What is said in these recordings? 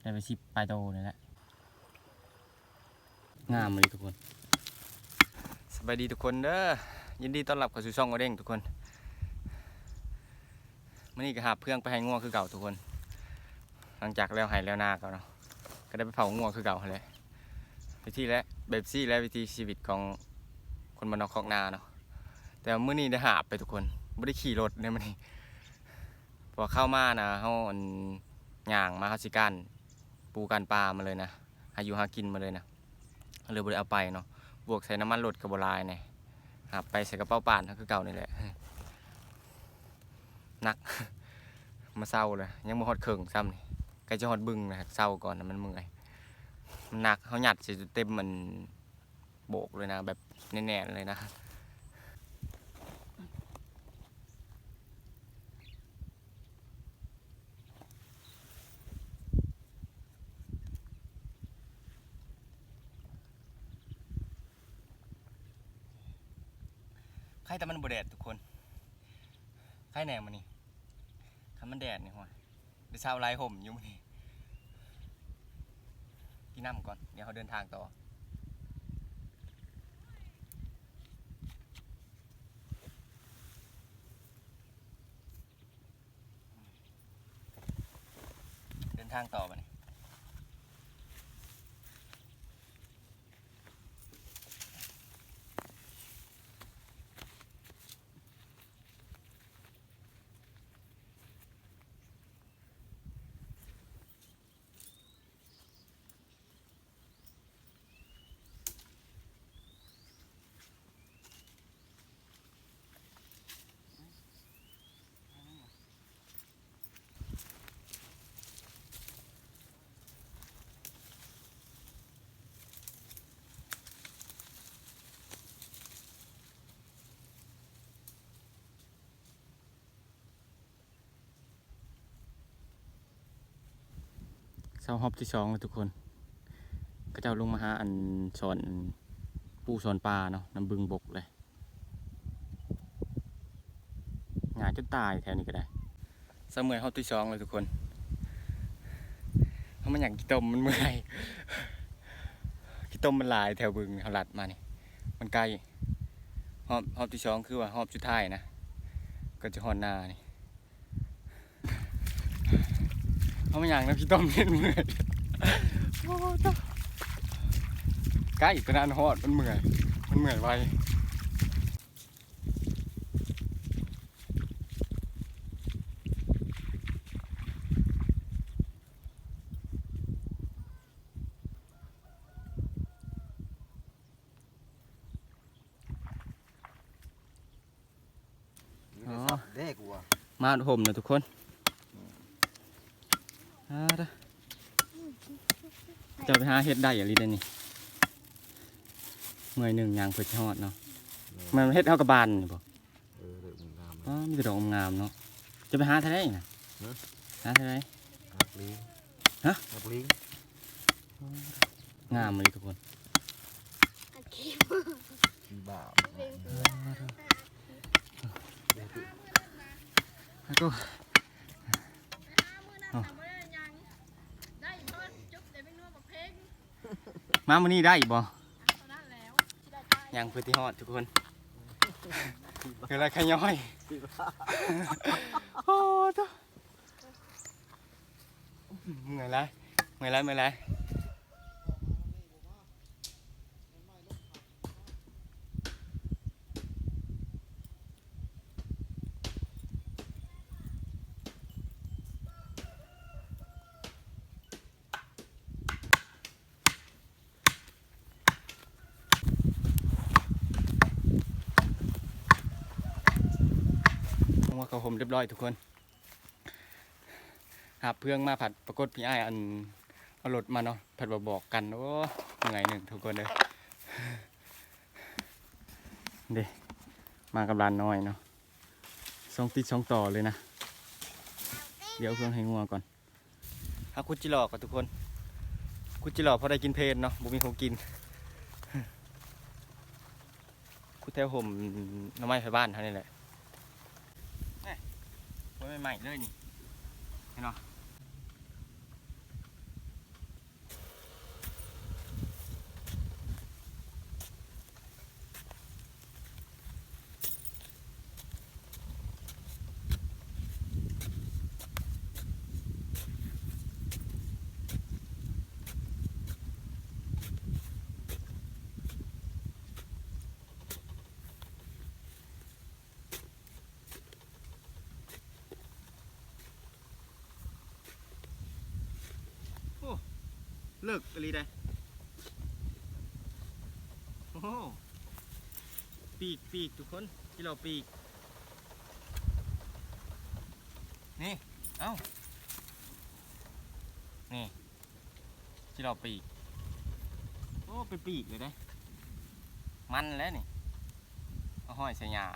ได้ไปสิบปลายโตเลยแหละงามเลยทุกคน สบายดีทุกคนเด้อยินดีต้อนรับเข้าสู่ช่องโอเด้งทุกคนมื่อนี้ก็หาเพื่อนไปให้ง่วงคือเก่าทุกคน หลังจากแล้วไห้แล้วนาก็เนาะก็ได้ไปเผาง่วงคือเก่าหั่นแหละวิธีและแบบซี่และวิธีชีวิตของคนบ้านนอกคอกนาเนาะแต่ว่ามื่อนี้ได้หาบไปทุกคนไม่ได้ขี่รถเนี่ยมื่อนี้พอเข้ามานะเขาอันย่างมาเขาสิกัน ปูกันปลามาเลยนะหาอยู่หากินมาเลยนะเลยบริเอาไปเนาะบวกใส่น้ำมันรถกับบลายเนี่ยหาไปใส่กระเป๋าป่านคือเก่านี่แหละหนัก มาเศร้าเลย ยังมาฮอดเคิงซ้ำนี่ใกล้จะฮอดบึงนะเศร้าก่อนนะมันเมื่อยมันหนักเขาหยัดสิเต็มมันโบกเลยนะ แบบแน่นๆเลยนะ ครแต่มันบแดดทุกคนใครแหนมันนี่คันมันแดดนี่หัวเดี๋ยวเช้าไล่ห่มอยู่มันนี่กินน้ำก่อน เดี๋ยวเขาเดินทางต่อเดินทางต่อไปาฮอบที่สองแล้วทุกคนก็จะลงมาหาอันสอนปูสอนปลาเนาะน้ำบึงบกเลยงานจนตายแถวนี้ก็ได้เสมือนฮอบที่สองเลยทุกคนเพราะมันอยากกิต้มมันเมื่อยกิต้มมันลายแถวบึงเขาลัดมานี่มันใกลฮอบฮอบที่สองคือว่าฮอบสุดท้ายนะก็จะฮอนนานี่ เอามาอย่างนะพี่ต้อมเล่นเมื่อยโอ้จ้ะใกล้กระดานฮอดมันเมื่อย มันเมื่อยไวอ๋อเด็กวัวมาห่มนะทุกคนอ่าเด้อ จะไปหาเฮ็ดได้อย่างนี้ได้นี่เมื่อยหนึ่งยางเพื่อจะฮอดเนาะมันเฮ็ดเท่ากับบานนี่บ่เออเด็กมึงงามอ๋อมีแต่ดอกงามๆเนาะจะไปหาเท่าไรนะฮะหาเท่าไรนักลิงฮะนักลิงงามเลยทุกคนมีบ่าวแล้วก็ ได้เพิ่นจุ๊บเดี๋ยวไปนวดกับเพลง มามื้อนี้ได้อีกบ่เท่านั้นแล้วที่ได้ไปยางเพื่อที่ฮอดทุกคนเกิดอะไรขย้อยโอ้ตัวเมื่อยไรเมื่อยไรเมื่อยไร ว่าเขาผมเรียบร้อยทุกคนหาเพื่องมาผัดปรากฏพี่ไอ้อันเอารถมาเนาะผัดบอกบอกกันโอ้เหนื่อยหนึ่งทุกคนเลยเด้มากับร้านน้อยเนาะสองติดสองต่อเลยนะ เดี๋ยวเอาเครื่องให้งัวก่อนหาคุจิหลอกก่อนทุกคนคุจิหลอกพอได้กินเพลนเนาะบุมีของกินคุดแถวห่มหน้ำไม้ไฟบ้านเท่านี้แหละไว้ใหม่ๆเลยนี่เห็นเนาะเดี๋ยวเพื่อนให้งัวก่อนหาคุดจิหลอกก่อนทุกคนคุจิหลอกพอได้กินเพลนเนาะบุมีของกินคุแถวห่มน้ำไม้ไฟบ้านเท่านี้แหละ ใหม่ๆเลยนี่เห็นไหม เลิกอะไรได้โอ้ปีกปีกทุกคนที่เราปีก นี่ เอ้า นี่ที่เราปีก โอ้เป็นปีกเลยได้มันแล้วนี่เอาห้อยใส่ยา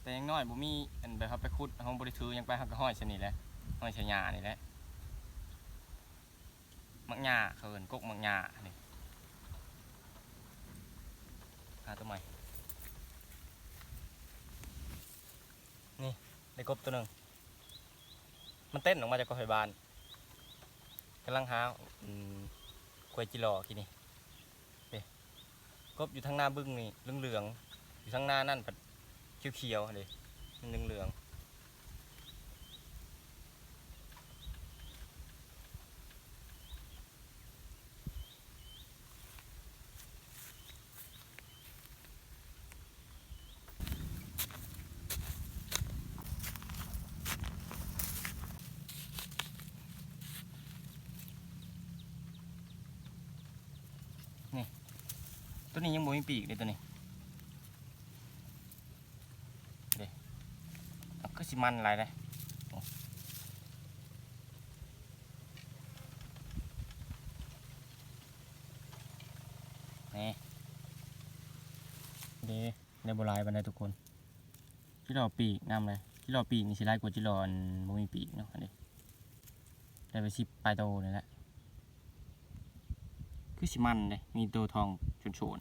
แต่ยังน้อยบ่มีอันแบบเขาไปขุดเขาบริถือยังไปเขาก็ห้อยใส่นี่แหละห้อยใส่ยานี่แหละ มักยาเขาเอินกกมักยานี่หาตัวใหม่นี่ได้กบตัวหนึ่งมันเต้นออกมาจากกอไฟบานกำลังหาควยจิรอกินนี่เด้กบอยู่ทางหน้าบึ้งนี่เหลืองๆอยู่ทางหน้านั่นผัดเขียวๆเลยมันเหลืองๆ ตัวนี้ยังบ่มีปีกเลยตัวนี้เด้เอาก็สิมันหลายเลยโอ้นี่เด้ในโบราณบันไดทุกคนที่เราปีกงามเลยที่เราปีกนี่สิไล่กว่าที่เราอันบ่มีปีกเนาะอันนี้ได้ไปสิบปลายโตเลยแหละ คือสิมันเลยมีตัวทองชนโฉน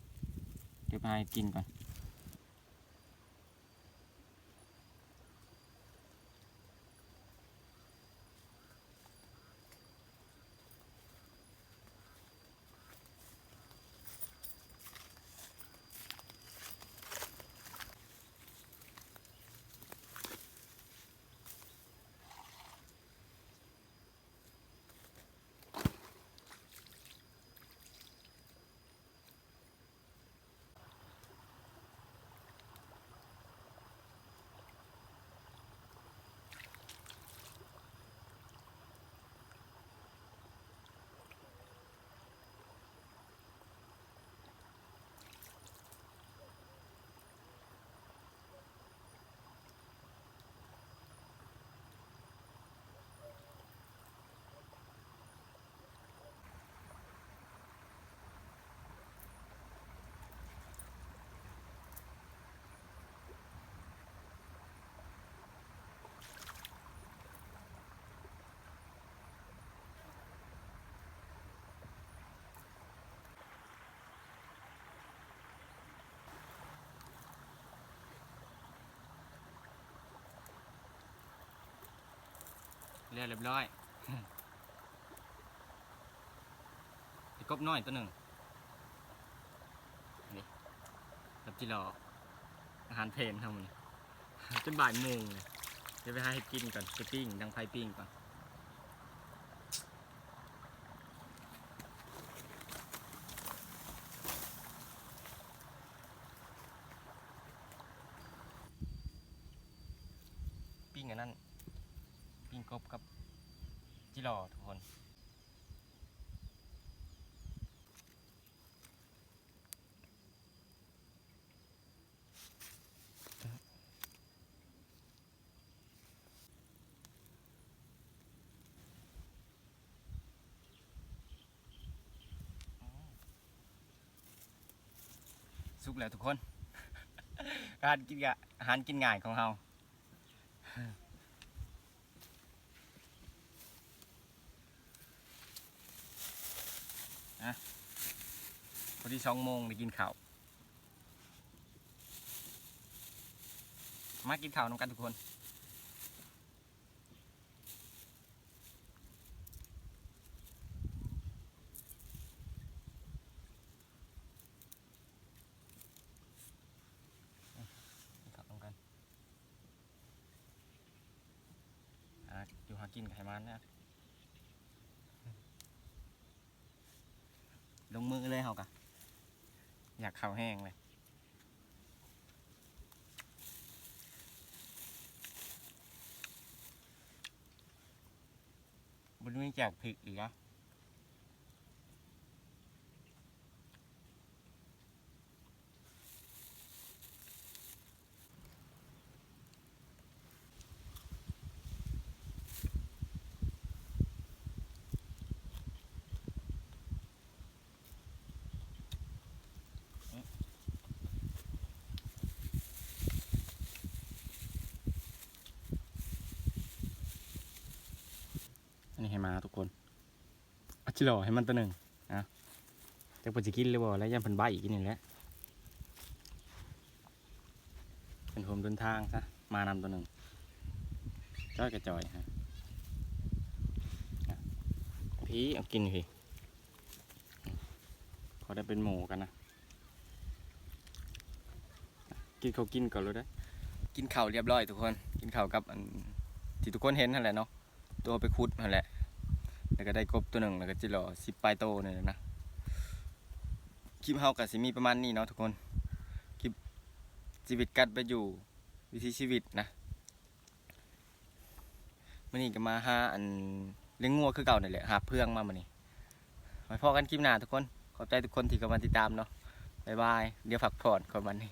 ๆเดี๋ยวไปให้กินก่อน เรียบเรียบร้อยไอ้กบน้อยตัวหนึ่งนี่กับจิรออาหารเพลนทำมันจนบ่ายโมงเลยเดี๋ยวไปหาให้กินก่อนไปปิ้งดังไฟปิ้งก่อนปิ้งอันนั้น กบกับจิรอทุกคน สุกแล้วทุกคน อาหารกินกะอาหารกินง่ายของเราอะพ อดีสองโมงได้กินข้าวมากินข้าวน้ำกันทุกคนข้าวน้ำกันอยู่หากินไขมันนะลงมือเลยเฮากะ อยากข้าวแห้งเลยมีแจกผิกอีกนะ นี่ให้มาทุกคนเอาจิหล่อให้มันตัวหนึ่งนะจะปจะกินหรือเปล่แล้วยังพันใบอีกนี่แหละเป็นผมเดินทางซะมานำตัวหนึ่งจ้อยกระจอยฮะพี่เอากินพี่พอได้เป็นหมูกันนะกินเขากินก่อนเลยได้กินเข้าเรียบร้อยทุกคน กินเข้ากับที่ทุกคนเห็นนั่นแหละเนาะตัวไปคุดนั่นแหละ แล้วก็ได้กบตัวหนึ่งแล้วก็จิรอสิบปลายโตเนี่ยนะคลิปเฮากับสิมีประมาณนี้เนาะทุกคนคลิปชีวิตกัดไปอยู่วิถีชีวิตนะมื่อนี้ก็มาหาอันเลี้ยงงัวคือเก่านี่แหละหาเพื่องมามื่อนี้ไว้พอกันคลิปหน้าทุกคนขอบใจทุกคนที่เข้ามาติดตามเนาะบ๊ายบายเดี๋ยวผักผ่อนก่อนวันนี้